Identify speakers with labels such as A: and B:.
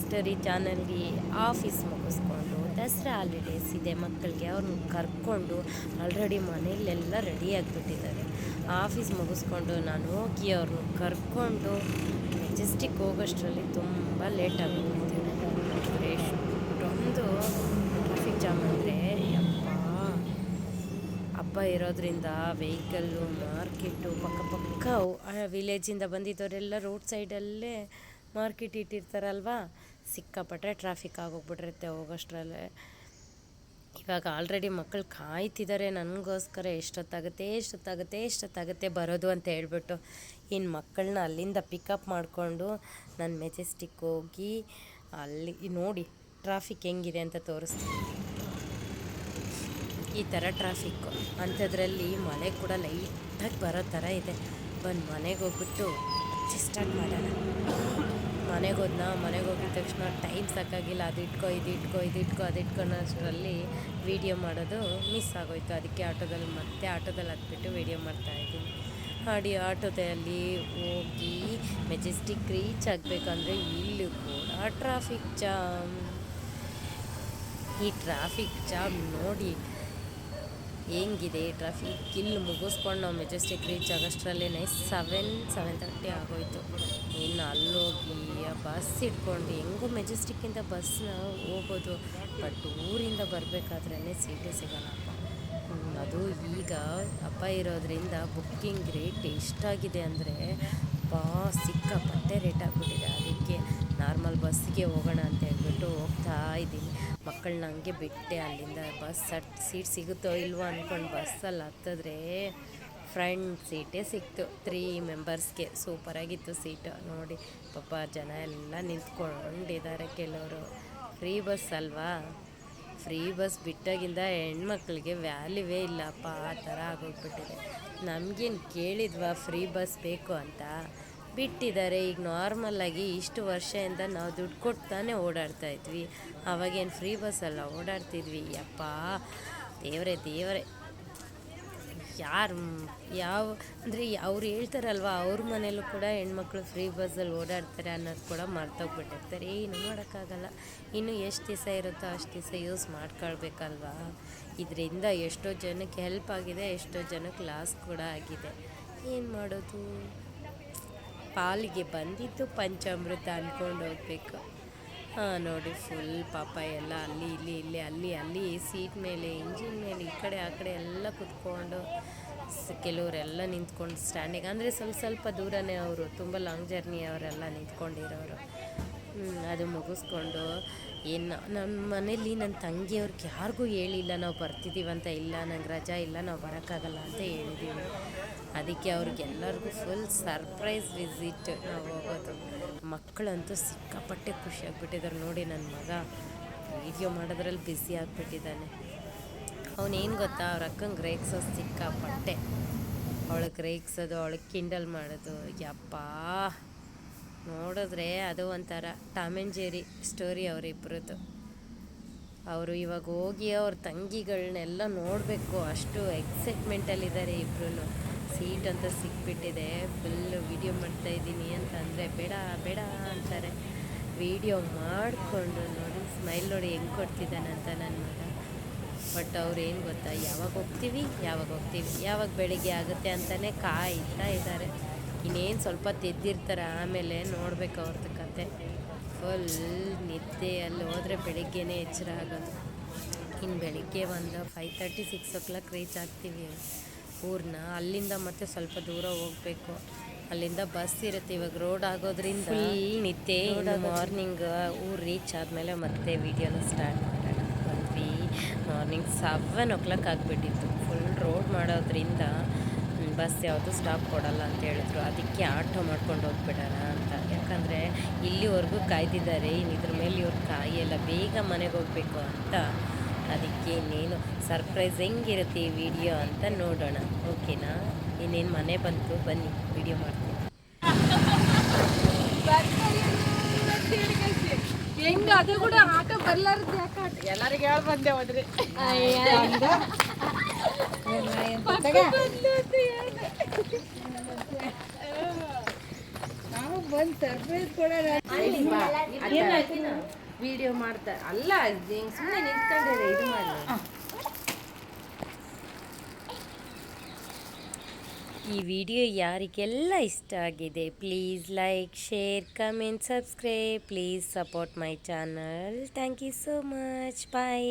A: Story ಚಾನಲ್ಗೆ office ಮುಗಿಸ್ಕೊಂಡು, Dasara holidays ಇದೆ, ಮಕ್ಕಳಿಗೆ ಅವ್ರನ್ನ ಕರ್ಕೊಂಡು ಆಲ್ರೆಡಿ ಮನೆಯಲ್ಲೆಲ್ಲ ರೆಡಿ ಆಗಿಬಿಟ್ಟಿದ್ದಾರೆ. ಆಫೀಸ್ ಮುಗಿಸ್ಕೊಂಡು ನಾನು ಹೋಗಿ ಅವ್ರನ್ನ ಕರ್ಕೊಂಡು ಮೆಜೆಸ್ಟಿಕ್ ಹೋಗೋಷ್ಟರಲ್ಲಿ ತುಂಬ ಲೇಟ್ ಆಗಿಬಿಡ್ತೀನಿ ಎಷ್ಟೊಂದು ಟ್ರಾಫಿಕ್ ಜಾಮ್ ಅಂದರೆ ಅಪ್ಪ ಹಬ್ಬ ಇರೋದ್ರಿಂದ ವೆಹಿಕಲ್ಲು ಮಾರ್ಕೆಟು ಪಕ್ಕ ಪಕ್ಕ ವಿಲೇಜಿಂದ ಬಂದಿದ್ದವರೆಲ್ಲ ರೋಡ್ ಸೈಡಲ್ಲೇ ಮಾರ್ಕೆಟ್ ಇಟ್ಟಿರ್ತಾರಲ್ವಾ? ಸಿಕ್ಕಾಪಟ್ಟೆ ಟ್ರಾಫಿಕ್ ಆಗೋಗ್ಬಿಟ್ಟಿರುತ್ತೆ ಹೋಗೋಷ್ಟರಲ್ಲೇ. ಇವಾಗ ಆಲ್ರೆಡಿ ಮಕ್ಕಳು ಕಾಯ್ತಿದ್ದಾರೆ ನನಗೋಸ್ಕರ ಎಷ್ಟೊತ್ತಾಗುತ್ತೆ ಎಷ್ಟೊತ್ತಾಗುತ್ತೆ ಎಷ್ಟೊತ್ತಾಗುತ್ತೆ ಬರೋದು ಅಂತ ಹೇಳ್ಬಿಟ್ಟು. ಇನ್ನು ಮಕ್ಕಳನ್ನ ಅಲ್ಲಿಂದ ಪಿಕಪ್ ಮಾಡಿಕೊಂಡು ನಾನು ಮೆಜೆಸ್ಟಿಕ್ ಹೋಗಿ ಅಲ್ಲಿ ನೋಡಿ ಟ್ರಾಫಿಕ್ ಹೆಂಗಿದೆ ಅಂತ ತೋರಿಸ್ತೀನಿ. ಈ ಥರ ಟ್ರಾಫಿಕ್ಕು ಅಂಥದ್ರಲ್ಲಿ ಮಳೆ ಕೂಡ ಲೈಟಾಗಿ ಬರೋ ಥರ ಇದೆ. ಬಂದು ಮನೆಗೆ ಹೋಗ್ಬಿಟ್ಟು ಸ್ಟಾರ್ಟ್ ಮಾಡೋಣ. ಮನೆಗೆ ಹೋದ್ನಾ? ಮನೆಗೆ ಹೋಗಿದ ತಕ್ಷಣ ಟೈಮ್ ಸಾಕಾಗಿಲ್ಲ. ಅದು ಇಟ್ಕೋ, ಇದು ಇಟ್ಕೋ ಇದು ಇಟ್ಕೋ, ಅದು ವೀಡಿಯೋ ಮಾಡೋದು ಮಿಸ್ ಆಗೋಯ್ತು. ಅದಕ್ಕೆ ಆಟೋದಲ್ಲಿ ಮತ್ತೆ ಆಟೋದಲ್ಲಿ ಹತ್ಬಿಟ್ಟು ವೀಡಿಯೋ ಮಾಡ್ತಾಯಿದ್ದೀನಿ ಹಾಡಿ ಆಟೋದಲ್ಲಿ ಹೋಗಿ ಮೆಜೆಸ್ಟಿಕ್ ರೀಚ್ ಆಗಬೇಕಂದ್ರೆ ಇಲ್ಲೂ ಕೂಡ ಟ್ರಾಫಿಕ್ ಜಾಮ್. ಈ ಟ್ರಾಫಿಕ್ ಜಾಮ್ ನೋಡಿ ಹೆಂಗಿದೆ? ಟ್ರಾಫಿಕ್ ಇಲ್ಲಿ ಮುಗಿಸ್ಕೊಂಡು ನಾವು ಮೆಜೆಸ್ಟಿಕ್ ರೀಚ್ ಆಗೋಷ್ಟರಲ್ಲೇ ಸೆವೆನ್ ಸೆವೆನ್ ತರ್ಟಿ ಆಗೋಯ್ತು. ಇನ್ನು ಅಲ್ಲೋಗಿ ಆ ಬಸ್ ಇಟ್ಕೊಂಡು ಹೆಂಗೂ ಮೆಜೆಸ್ಟಿಕ್ಕಿಂದ ಬಸ್ನ ಹೋಗೋದು, ಬಟ್ ಊರಿಂದ ಬರಬೇಕಾದ್ರೇ ಸೀಟೇ ಸಿಗಲ್ಲಪ್ಪ ಅದು ಈಗ ಹಬ್ಬ ಇರೋದ್ರಿಂದ ಬುಕ್ಕಿಂಗ್ ರೇಟ್ ಎಷ್ಟಾಗಿದೆ ಅಂದರೆ ಬಾ ಸಿಕ್ಕಾಪಟ್ಟೆ ರೇಟ್ ಆಗಿಬಿಟ್ಟಿದೆ. ಅದಕ್ಕೆ ನಾರ್ಮಲ್ ಬಸ್ಸಿಗೆ ಹೋಗೋಣ ಅಂತ ಹೇಳ್ಬಿಟ್ಟು ಹೋಗ್ತಾ ಇದ್ದೀನಿ. ಮಕ್ಕಳನ್ನ ಹಂಗೆ ಬಿಟ್ಟೆ ಅಲ್ಲಿಂದ ಬಸ್ ಸಟ್ ಸೀಟ್ ಸಿಗುತ್ತೋ ಇಲ್ವೋ ಅಂದ್ಕೊಂಡು ಬಸ್ಸಲ್ಲಿ ಹತ್ತಿದ್ರೆ ಫ್ರಂಟ್ ಸೀಟೇ ಸಿಕ್ತು. ತ್ರೀ ಮೆಂಬರ್ಸ್ಗೆ ಸೂಪರಾಗಿತ್ತು ಸೀಟು ನೋಡಿ, ಪಾಪ ಜನ ಎಲ್ಲ ನಿಂತ್ಕೊಂಡಿದ್ದಾರೆ ಕೆಲವರು. ಫ್ರೀ ಬಸ್ ಅಲ್ವಾ? ಫ್ರೀ ಬಸ್ ಬಿಟ್ಟಾಗಿಂದ ಹೆಣ್ಮಕ್ಳಿಗೆ ವ್ಯಾಲ್ಯೂವೇ ಇಲ್ಲಪ್ಪ. ಆ ಥರ ಆಗೋಗ್ಬಿಟ್ಟಿದೆ. ನಮಗೇನು ಕೇಳಿದ್ವಾ ಫ್ರೀ ಬಸ್ ಬೇಕು ಅಂತ? ಬಿಟ್ಟಿದ್ದಾರೆ. ಈಗ ನಾರ್ಮಲಾಗಿ ಇಷ್ಟು ವರ್ಷದಿಂದ ನಾವು ದುಡ್ಡು ಕೊಡ್ತಾನೆ ತಾನೇ ಓಡಾಡ್ತಾ ಇದ್ವಿ. ಅವಾಗೇನು ಫ್ರೀ ಬಸ್ಸಲ್ಲ ಓಡಾಡ್ತಿದ್ವಿ. ಯಪ್ಪ, ದೇವರೇ ದೇವರೇ. ಯಾರು, ಯಾವ, ಅಂದರೆ ಅವ್ರು ಹೇಳ್ತಾರಲ್ವ, ಅವ್ರ ಮನೇಲೂ ಕೂಡ ಹೆಣ್ಮಕ್ಳು ಫ್ರೀ ಬಸ್ಸಲ್ಲಿ ಓಡಾಡ್ತಾರೆ ಅನ್ನೋದು ಕೂಡ ಮರ್ತೋಗ್ಬಿಟ್ಟಿರ್ತಾರೆ. ಏನು ಮಾಡೋಕ್ಕಾಗಲ್ಲ. ಇನ್ನು ಎಷ್ಟು ದಿವಸ ಇರುತ್ತೋ ಅಷ್ಟು ದಿವಸ ಯೂಸ್ ಮಾಡ್ಕೊಳ್ಬೇಕಲ್ವಾ. ಇದರಿಂದ ಎಷ್ಟೋ ಜನಕ್ಕೆ ಹೆಲ್ಪ್ ಆಗಿದೆ, ಎಷ್ಟೋ ಜನಕ್ಕೆ ಲಾಸ್ ಕೂಡ ಆಗಿದೆ. ಏನು ಮಾಡೋದು? ಪಾಲಿಗೆ ಬಂದಿದ್ದು ಪಂಚಾಮೃತ ಅಂದ್ಕೊಂಡು ಹೋಗ್ಬೇಕು. ಹಾಂ, ನೋಡಿ ಫುಲ್ ಪಾಪ ಎಲ್ಲ ಅಲ್ಲಿ, ಇಲ್ಲಿ ಇಲ್ಲಿ, ಅಲ್ಲಿ ಅಲ್ಲಿ ಸೀಟ್ ಮೇಲೆ ಇಂಜಿನ್ ಮೇಲೆ, ಈ ಕಡೆ, ಆ ಕಡೆ ಎಲ್ಲ ಕುತ್ಕೊಂಡು ಕೆಲವರೆಲ್ಲ ನಿಂತ್ಕೊಂಡು ಸ್ಟ್ಯಾಂಡಿಂಗ್ ಅಂದರೆ ಸ್ವಲ್ಪ ಸ್ವಲ್ಪ ದೂರನೇ ಅವರು, ತುಂಬ ಲಾಂಗ್ ಜರ್ನಿ ಅವರೆಲ್ಲ ನಿಂತ್ಕೊಂಡಿರೋರು. ಅದು ಮುಗಿಸ್ಕೊಂಡು ಏನು ನಮ್ಮ ಮನೇಲಿ ನನ್ನ ತಂಗಿಯವ್ರಿಗೆ ಯಾರಿಗೂ ಹೇಳಿಲ್ಲ, ನಾವು ಬರ್ತಿದ್ದೀವಂತ ಇಲ್ಲ, ನಂಗೆ ರಜಾ ಇಲ್ಲ, ನಾವು ಬರೋಕ್ಕಾಗಲ್ಲ ಅಂತ ಹೇಳಿದ್ದೀವಿ ಅದಕ್ಕೆ ಅವ್ರಿಗೆಲ್ಲರಿಗೂ ಫುಲ್ ಸರ್ಪ್ರೈಸ್ ವಿಸಿಟ್ ನಾವು ಹೋಗೋದು. ಮಕ್ಕಳಂತೂ ಸಿಕ್ಕಾಪಟ್ಟೆ ಖುಷಿ ಆಗ್ಬಿಟ್ಟಿದ್ದಾರೆ ನೋಡಿ ನನ್ನ ಮಗ. ವೀಡಿಯೋ ಮಾಡೋದ್ರಲ್ಲಿ ಬ್ಯುಸಿ ಆಗಿಬಿಟ್ಟಿದ್ದಾನೆ ಅವನೇನು ಗೊತ್ತಾ, ಅವ್ರ ಅಕ್ಕಂಗೆ ರೇಗ್ಸೋದು ಸಿಕ್ಕಾಪಟ್ಟೆ. ಅವಳಿಗೆ ರೇಗ್ಸೋದು, ಅವಳಿಗೆ ಕಿಂಡಲ್ ಮಾಡೋದು, ಯಪ್ಪ! ನೋಡಿದ್ರೆ ಅದು ಒಂಥರ ಟಾಮ್ ಆ್ಯಂಡ್ ಜೆರಿ ಸ್ಟೋರಿ ಅವರಿಬ್ಬರದ್ದು ಅವರು ಇವಾಗ ಹೋಗಿ ಅವ್ರ ತಂಗಿಗಳನ್ನೆಲ್ಲ ನೋಡಬೇಕು, ಅಷ್ಟು ಎಕ್ಸೈಟ್ಮೆಂಟಲ್ಲಿದ್ದಾರೆ ಇಬ್ಬರು ಸೀಟ್ ಅಂತ ಸಿಕ್ಬಿಟ್ಟಿದೆ ಫುಲ್ ವಿಡಿಯೋ ಮಾಡ್ತಾ ಇದ್ದೀನಿ ಅಂತ ಅಂದರೆ ಬೇಡ ಬೇಡ ಅಂತಾರೆ. ವಿಡಿಯೋ ಮಾಡಿಕೊಂಡು ನೋಡಿ, ಸ್ಮೈಲ್ ನೋಡಿ ಹೆಂಗೆ ಅಂತ ನನ್ನ ಮಗ. ಬಟ್ ಅವ್ರೇನು ಗೊತ್ತಾ, ಯಾವಾಗ ಹೋಗ್ತೀವಿ ಯಾವಾಗ ಹೋಗ್ತೀವಿ, ಯಾವಾಗ ಬೆಳಿಗ್ಗೆ ಆಗುತ್ತೆ ಅಂತಲೇ ಕಾಯ್ತಾ ಇದ್ದಾರೆ. ಇನ್ನೇನು ಸ್ವಲ್ಪ ತೆದ್ದಿರ್ತಾರೆ ಆಮೇಲೆ ನೋಡ್ಬೇಕು ಅವ್ರದ್ದು ಕತೆ. ಫುಲ್ ನಿದ್ದೆ ಅಲ್ಲಿ ಹೋದರೆ ಬೆಳಿಗ್ಗೆನೇ ಎಚ್ಚರ ಆಗೋದು. ಇನ್ನು ಬೆಳಿಗ್ಗೆ ಒಂದು five thirty six o'clock reach ಆಗ್ತೀವಿ. ಊರನ್ನ ಅಲ್ಲಿಂದ ಮತ್ತೆ ಸ್ವಲ್ಪ ದೂರ ಹೋಗಬೇಕು. ಅಲ್ಲಿಂದ ಬಸ್ ಇರುತ್ತೆ ಇವಾಗ ರೋಡ್ ಆಗೋದ್ರಿಂದ ಫುಲ್ ನಿದ್ದೆ ಮಾರ್ನಿಂಗ್ ಊರು ರೀಚ್ ಆದಮೇಲೆ ಮತ್ತೆ ವಿಡಿಯೋನ ಸ್ಟಾರ್ಟ್ ಮಾಡೋಣ ಬಂದ್ವಿ ಮಾರ್ನಿಂಗ್ ಸೆವೆನ್ ಓ ಕ್ಲಾಕ್ ಆಗಿಬಿಟ್ಟಿತ್ತು. ಫುಲ್ ರೋಡ್ ಮಾಡೋದ್ರಿಂದ ಬಸ್ ಯಾವುದು ಸ್ಟಾಪ್ ಕೊಡಲ್ಲ ಅಂತ ಹೇಳಿದ್ರು. ಅದಕ್ಕೆ ಆಟೋ ಮಾಡ್ಕೊಂಡು ಹೋಗ್ಬಿಡೋಣ ಅಂತ. ಯಾಕಂದರೆ ಇಲ್ಲಿವರೆಗೂ ಕಾಯ್ದಿದ್ದಾರೆ. ಇನ್ನು ಇದ್ರ ಮೇಲೆ ಇವ್ರು ಕಾಯಿಯೆಲ್ಲ ಬೇಗ ಮನೆಗೆ ಹೋಗಬೇಕು ಅಂತ. ಅದಕ್ಕೆ ಇನ್ನೇನು ಸರ್ಪ್ರೈಸ್ ಹೆಂಗಿರುತ್ತೆ ಈ ವಿಡಿಯೋ ಅಂತ ನೋಡೋಣ. ಓಕೆನಾ ಇನ್ನೇನು ಮನೆ ಬಂತು? ಬನ್ನಿ ವಿಡಿಯೋ ಮಾಡ್ತೀನಿ.
B: ಹೆಂಗ? ಅದು ಕೂಡ ಆಟ ಬರ್ಲಾರ್ದು. ಯಾಕೆ ಎಲ್ಲರಿಗೆ ಹೇಳಿ ಬಂದೆ ಹೋದ್ರಿ ನಾವು ಒಂದ್ ಸರ್ಪ್ರೈಸ್ ಕೊಡೋಣ ವಿಡಿಯೋ ಮಾಡ್ತಾ ಅಲ್ಲ ಸುಮ್ಮನೆ ನಿಂತ್ಕೊಂಡಿರ ಇದು ಮಾಡಿ
A: ಈ ವಿಡಿಯೋ ಯಾರಿಗೆಲ್ಲ ಇಷ್ಟ ಆಗಿದೆ please like share comment subscribe please support my channel thank you so much bye